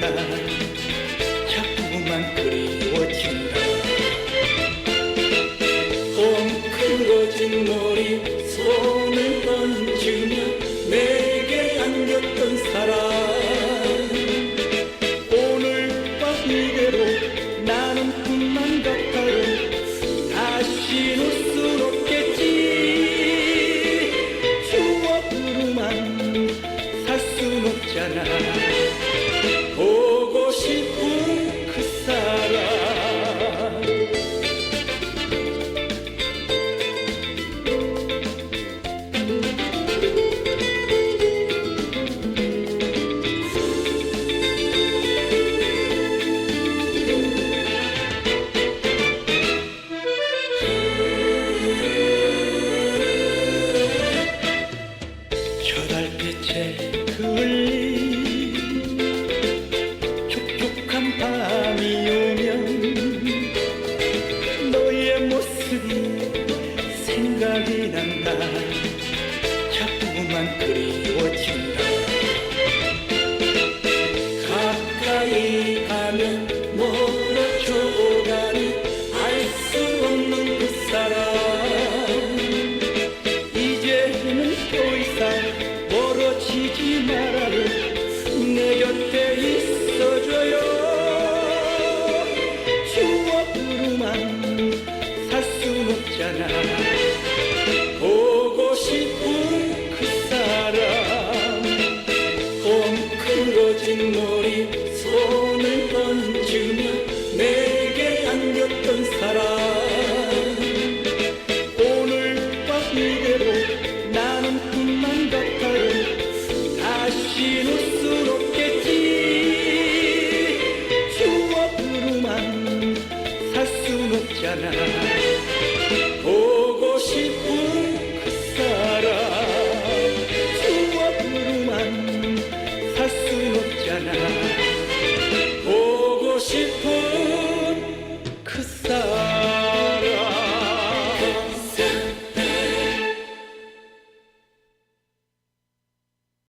난다 자꾸만 그리워진다. 엉클어진 머리 손을 던지며 내게 안겼던 사람. 오늘 밤 이대로 나는 꿈만 같아요 다시 웃수 없겠지. 추억으로만 살 순 없잖아 생각이 난다 자꾸만 그리워진다. 가까이 가면 멀어져 가니 알수 없는 그 사람. 이제는 더 이상 멀어지지 말아요. 내 곁에 있어줘요. 추억으로만 살 순 없잖아 머리 손을 던지며 내게 안겼던 사랑. 오늘 밤 이대로 나는 꿈만 같아요 다시 웃을 수 없겠지. 추억으로만 살 순 없잖아.